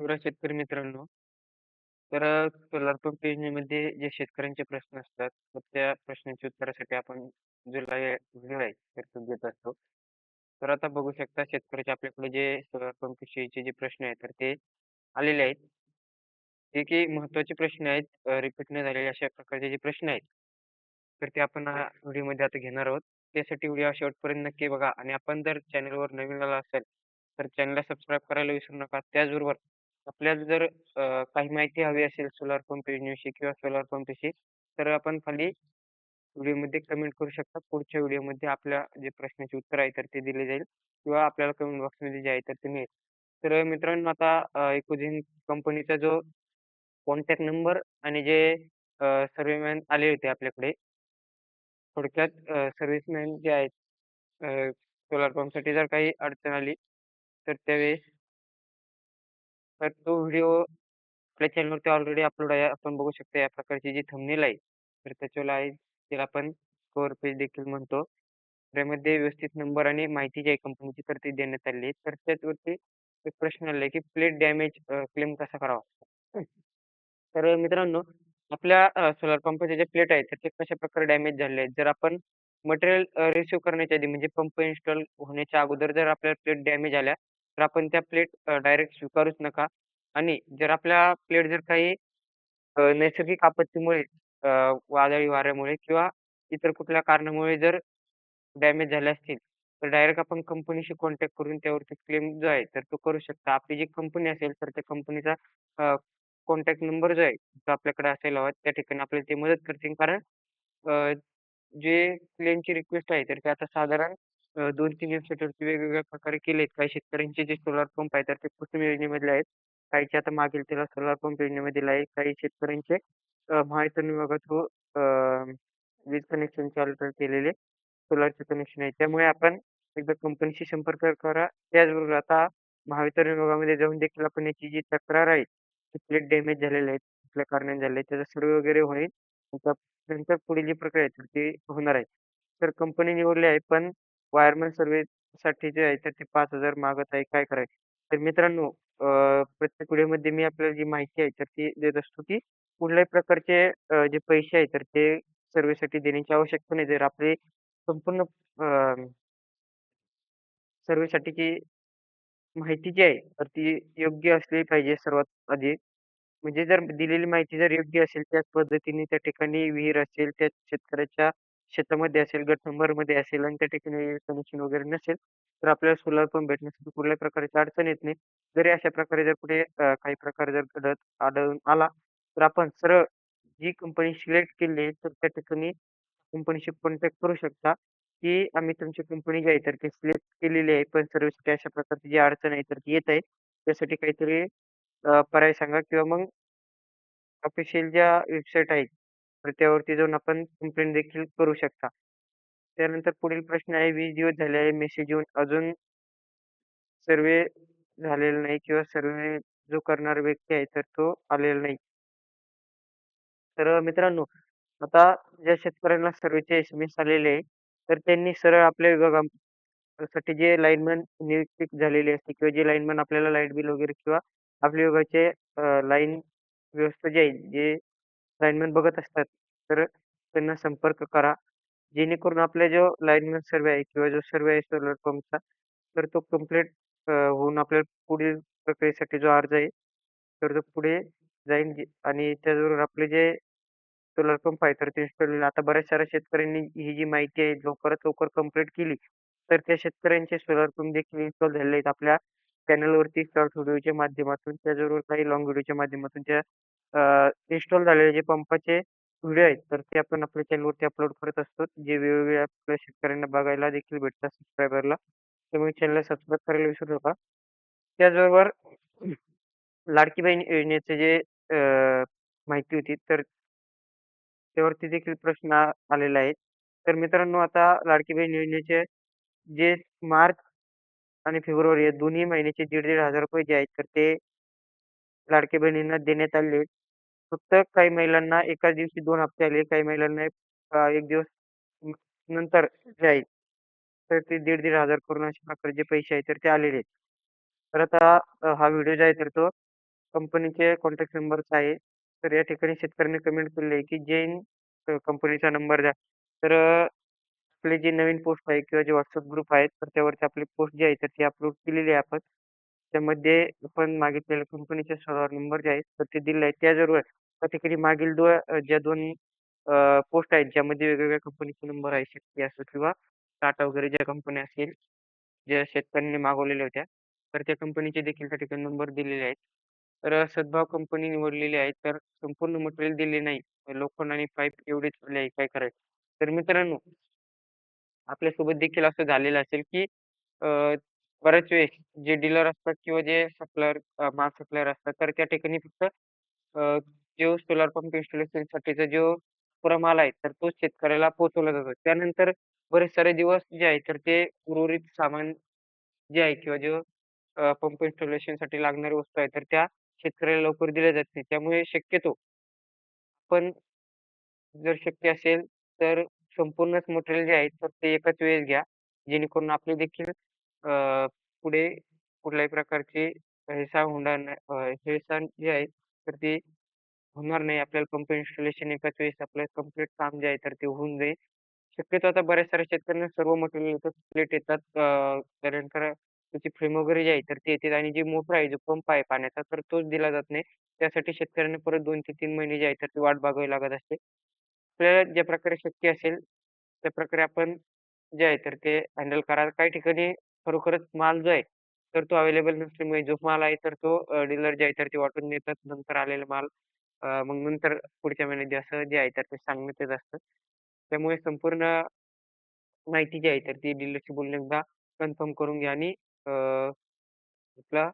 शिवराज शेतकरी मित्रांनो, तर अ, सोलार पंप योजनेमध्ये जे शेतकऱ्यांचे प्रश्न असतात, तर त्या प्रश्नांच्या उत्तरासाठी आपण जो जुलै व्हिडिओ देत असतो. तर आता बघू शकता शेतकऱ्याचे आपल्याकडे जे सोलार पंप विषयीचे जे प्रश्न आहेत, तर ते आलेले आहेत. जे की महत्त्वाचे प्रश्न आहेत, रिपीट न झालेले अशा प्रकारचे जे प्रश्न आहेत, तर ते आपण ह्या व्हिडिओमध्ये आता घेणार आहोत. त्यासाठी व्हिडिओ शेवटपर्यंत नक्की बघा आणि आपण जर चॅनलवर नवीन आला असेल तर चॅनलला सबस्क्राईब करायला विसरू नका. त्याचबरोबर आपल्याला जर अ, काही माहिती हवी असेल सोलार पंप योजनेविषयी किंवा सोलार पंपविषयी, तर आपण खाली व्हिडिओमध्ये कमेंट करू शकता. पुढच्या व्हिडिओमध्ये आपल्या जे प्रश्नाचे उत्तर आहे, तर ते दिले जाईल किंवा आपल्याला कमेंट बॉक्समध्ये जे आहे, तर ते मिळेल. तर मित्रांनो आता अ, कंपनीचा जो कॉन्टॅक्ट नंबर आणि जे अ, सर्व्हेमॅन आले होते आपल्याकडे. थोडक्यात अ, सर्व्हिसमॅन जे आहेत अ, सोलार पंपसाठी जर काही अडचण आली, तर त्यावेळेस तर तो व्हिडिओ आपल्या चॅनलवरती ऑलरेडी अपलोड आहे. आपण बघू शकतो या प्रकारची जी थंबनेल आहे, तर त्याच्यावर आहे त्याला आपण कव्हर पेज देखील म्हणतो. त्यामध्ये व्यवस्थित नंबर आणि माहिती जी आहे कंपनीची तर ती देण्यात आलेली आहे. तर त्याच्यावरती एक प्रश्न आलेला आहे, की प्लेट डॅमेज क्लेम कसा करावा? तर मित्रांनो, आपल्या अ, सोलार पंपाच्या ज्या प्लेट आहेत, तर ते कशाप्रकारे डॅमेज झालेले आहेत. जर आपण मटेरियल अ, करण्याच्या आधी म्हणजे पंप इन्स्टॉल होण्याच्या अगोदर जर आपल्या प्लेट डॅमेज आल्या तर आपण त्या प्लेट डायरेक्ट स्वीकारूच नका आणि जर आपल्या प्लेट जर काही अ, नैसर्गिक आपत्तीमुळे अ, वादळी वाऱ्यामुळे किंवा इतर कुठल्या कारणामुळे जर डॅमेज झाले असतील, तर डायरेक्ट आपण कंपनीशी कॉन्टॅक्ट करून त्यावरती क्लेम जो आहे, तर तो करू शकता. आपली जी कंपनी असेल, तर त्या कंपनीचा अ, कॉन्टॅक्ट नंबर जो आहे, तो आपल्याकडे असायला हवा. त्या ठिकाणी आपल्याला ते मदत करतील. कारण अ, जे क्लेमची रिक्वेस्ट आहे, तर ते आता साधारण अ, 2-3 वेबसाईटवरती वेगवेगळ्या प्रकारे केले आहेत. काही शेतकऱ्यांचे जे सोलार पंप आहेत, तर ते कुसुम योजनेमधले आहेत. काहीचे आता मागील त्याला सोलार पंप योजनेमध्ये दिला आहे. काही शेतकऱ्यांचे अ, महावितरण विभागा अ, वीज कनेक्शनचे ऑर्डर केलेले सोलारचे कनेक्शन आहे. त्यामुळे आपण एकदा कंपनीशी संपर्क करा. त्याचबरोबर आता महावितरण विभागामध्ये जाऊन देखील आपण याची जी तक्रार आहे, ती प्लेट डॅमेज झालेली आहेत, कुठल्या कारणाने झाले त्याचा सर्वे वगैरे होईल. नंतर पुढील जी प्रक्रिया आहे, तर ती होणार आहे. तर कंपनी निवडली आहे, पण वायरमन सर्व्हेसाठी जे आहे, तर ते 5,000 मागत आहे. काय करायचं? तर मित्रांनो अ, प्रत्येक व्हिडिओमध्ये मी आपल्याला जी माहिती आहे, तर ती देत असतो, की कुठल्याही प्रकारचे अ, जे पैसे आहेत, तर ते सर्व्हेसाठी देण्याची आवश्यकता नाही. जर आपले संपूर्ण अ, सर्व्हेसाठीची माहिती जी आहे, तर ती योग्य असली पाहिजे सर्वात आधी. म्हणजे जर दिलेली माहिती जर योग्य असेल, त्याच पद्धतीने त्या ठिकाणी विहीर असेल, त्या शेतकऱ्याच्या शेतामध्ये असेल, गट नंबरमध्ये असेल आणि त्या ठिकाणी कनेक्शन वगैरे नसेल, तर आपल्याला सोलार पंप भेटण्यासाठी कुठल्याही प्रकारची अडचण येत नाही. जरी अशा प्रकारे जर कुठे अ, काही प्रकार जर घडत आढळून आला, तर आपण सरळ जी कंपनी सिलेक्ट केली आहे, तर त्या ठिकाणी कंपनीशी कॉन्टॅक्ट करू शकता, की आम्ही तुमची कंपनी जी आहे, तर ती सिलेक्ट केलेली आहे, पण सर्व्हिससाठी अशा प्रकारची जी अडचण आहे, तर ती येत आहे. त्यासाठी काहीतरी अ, पर्याय सांगा किंवा मग ऑफिशियल ज्या वेबसाईट आहेत, तर त्यावरती जाऊन आपण कंप्लेंट देखील करू शकता. त्यानंतर पुढील प्रश्न आहे, 20 दिवस झाले आहे मेसेज येऊन अजून सर्व्हे झालेला नाही किंवा सर्व्हे जो करणारा व्यक्ती आहे, तर तो आलेला नाही. तर मित्रांनो, आता ज्या शेतकऱ्यांना सर्व्हेचे एस-एम-एस आलेले आहे, तर त्यांनी सरळ आपल्या विभागासाठी जे लाईनमन नियुक्ती झालेली असते किंवा जे लाईनमन आपल्याला लाइट बिल वगैरे किंवा आपल्या विभागाचे अ, लाईन व्यवस्था जी आहे, जे लाईनमन बघत असतात, तर त्यांना संपर्क करा. जेणेकरून आपला जो लाईनमन सर्व्हे आहे किंवा जो सर्व्हे आहे सोलर पंपचा, तर तो कंप्लीट होऊन आपल्याला पुढील प्रक्रियेसाठी जो अर्ज आहे, तर तो पुढे जाईल आणि त्याचबरोबर आपले जे सोलर पंप आहे, तर ते इन्स्टॉल होईल. आता बऱ्याच साऱ्या शेतकऱ्यांनी ही जी माहिती आहे लवकरात लवकर कंप्लीट केली, तर त्या शेतकऱ्यांचे सोलर पंप देखील इन्स्टॉल झालेले आहेत. आपल्या चॅनलवरती शॉर्ट व्हिडिओच्या माध्यमातून, त्याचबरोबर काही लाँग व्हिडिओच्या माध्यमातून त्या इन्स्टॉल झालेले जे पंपाचे व्हिडिओ आहेत, तर ते आपण आपल्या चॅनलवरती अपलोड करत असतो. जे वेगवेगळ्या आपल्या शेतकऱ्यांना बघायला देखील भेटतात सबस्क्रायबरला. त्यामुळे चॅनलला सबस्क्राईब करायला विसरू नका. त्याचबरोबर लाडकी बहीण योजनेचे जे अ, माहिती होती, तर त्यावरती देखील प्रश्न आ आलेला आहे. तर मित्रांनो, आता लाडकी बहीण योजनेचे जे मार्च आणि फेब्रुवारी या दोन्ही महिन्याचे दीड-दीड हजार रुपये जे आहेत, तर ते लाडक्या बहिणींना देण्यात आले फक्त काही महिलांना एकाच दिवशी दोन हप्ते आले. काही महिलांना अ, 1 दिवस न नंतर जाईल तर ते दीड-दीड हजार करून अशा प्रकारचे पैसे आहेत, तर ते आलेले आहेत. तर आता अ, हा व्हिडिओ जो आहे, तर तो कंपनीचे कॉन्टॅक्ट नंबरचा आहे. तर या ठिकाणी शेतकऱ्यांनी कमेंट केलेली आहे, की जैन अ, कंपनीचा नंबर द्या. तर अ, जे नवीन पोस्ट आहे किंवा जे व्हॉट्सअप ग्रुप आहेत, तर त्यावरती आपली पोस्ट जी आहे, तर ती अपलोड केलेली आहे आपण. त्यामध्ये आपण मागितलेल्या कंपनीचे सर्व्हर नंबर जे आहेत, तर ते दिलेले आहेत. त्याचबरोबर त्या ठिकाणी मागील दो अ, ज्या 2 पोस्ट आहेत, ज्यामध्ये वेगवेगळ्या कंपनीचे नंबर आहे, शक्ती असो किंवा टाटा वगैरे ज्या कंपन्या असतील, ज्या शेतकऱ्यांनी मागवलेल्या होत्या, तर त्या कंपनीचे देखील त्या ठिकाणी नंबर दिलेले आहेत. तर अ, सद्भाव कंपनी निवडलेली आहे, तर संपूर्ण मटेरियल दिले नाही. लोखंड आणि पाईप एवढेच दिले आहे, काय करायचं? तर मित्रांनो आपल्यासोबत देखील असं झालेलं असेल, की अ, बऱ्याच वेळेस जे डीलर असतात किंवा जे सप्लायर अ, माल सप्लायर असतात, तर त्या ठिकाणी फक्त अ, जो सोलार पंप इन्स्टॉलेशनसाठीचा जो पुरा माल आहे, तर तो शेतकऱ्याला पोहोचवला जातो. त्यानंतर बरेच सारे दिवस जे आहे, तर ते उर्वरित सामान जे आहे किंवा जो अ, पंप इन्स्टॉलेशनसाठी लागणारी वस्तू आहे, तर त्या शेतकऱ्याला लवकर दिल्या जात नाही. त्यामुळे शक्यतो पण जर शक्य असेल, तर संपूर्णच मटेरियल जे आहे, तर ते एकाच वेळेस घ्या. जेणेकरून आपले देखील अ, पुढे कुठल्याही प्रकारची हेळसांड होणार नाही अ, हेळसांड जी आहे, तर ती होणार नाही. आपल्याला पंप इन्स्टॉलेशन एकाच वेळेस आपलं कंप्लीट काम जे आहे, तर ते होऊन जाईल. शक्यतो आता बऱ्याच साऱ्या शेतकऱ्यांना सर्व मटेरियल येतात, प्लेट येतात. अ, त्यानंतर त्याची फ्रेम वगैरे जी आहे, तर ती येते आणि जी मोटर आहे, जो पंप आहे पाण्याचा, तर तोच दिला जात नाही. त्यासाठी शेतकऱ्यांना परत 2 ते 3 महिने जे आहे, तर ती वाट बघावी लागत असते. आपल्याला ज्या प्रकारे शक्य असेल, त्या प्रकारे आपण जे आहे, तर ते हँडल करा. काही ठिकाणी खरोखरच माल जो आहे, तर तो अवेलेबल नसल्यामुळे जो माल आहे, तर तो डीलर जे आहे, तर ते वाटून देतात. नंतर आलेला माल अ, मग नंतर पुढच्या महिन्यात द्या, असं जे आहे, तर ते सांगण्यात येत असतं. त्यामुळे संपूर्ण माहिती जी आहे, तर ती डीलरशी बोलून एकदा कन्फर्म करून घ्या आणि अ, आपला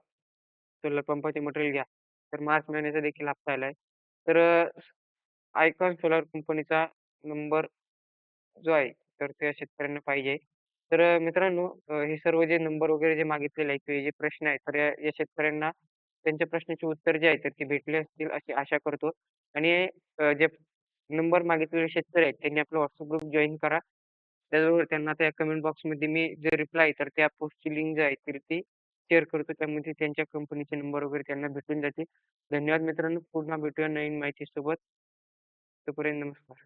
सोलर पंपाचे मटेरियल घ्या. तर मार्च महिन्याचा देखील हप्ता आला आहे. तर अ, आयकॉन सोलार कंपनीचा नंबर जो आहे, तर त्या शेतकऱ्यांना पाहिजे. तर अ, मित्रांनो अ, हे सर्व जे नंबर वगैरे जे मागितलेले आहेत किंवा जे प्रश्न आहेत, तर या या शेतकऱ्यांना त्यांच्या प्रश्नाचे उत्तर जे आहेत तर ते भेटले असतील अशी आशा करतो. आणि अ, जे नंबर मागितलेले शेतकरी आहेत, त्यांनी आपला WhatsApp ग्रुप जॉईन करा. त्याचबरोबर त्यांना त्या कमेंट बॉक्समध्ये मी जे रिप्लाय तर त्या पोस्टची लिंक जी आहे, तर ती शेअर करतो. त्यामध्ये त्यांच्या कंपनीचे नंबर वगैरे त्यांना भेटून जातील. धन्यवाद मित्रांनो. पुन्हा भेटूया नवीन माहितीसोबत. तोपर्यंत नमस्कार.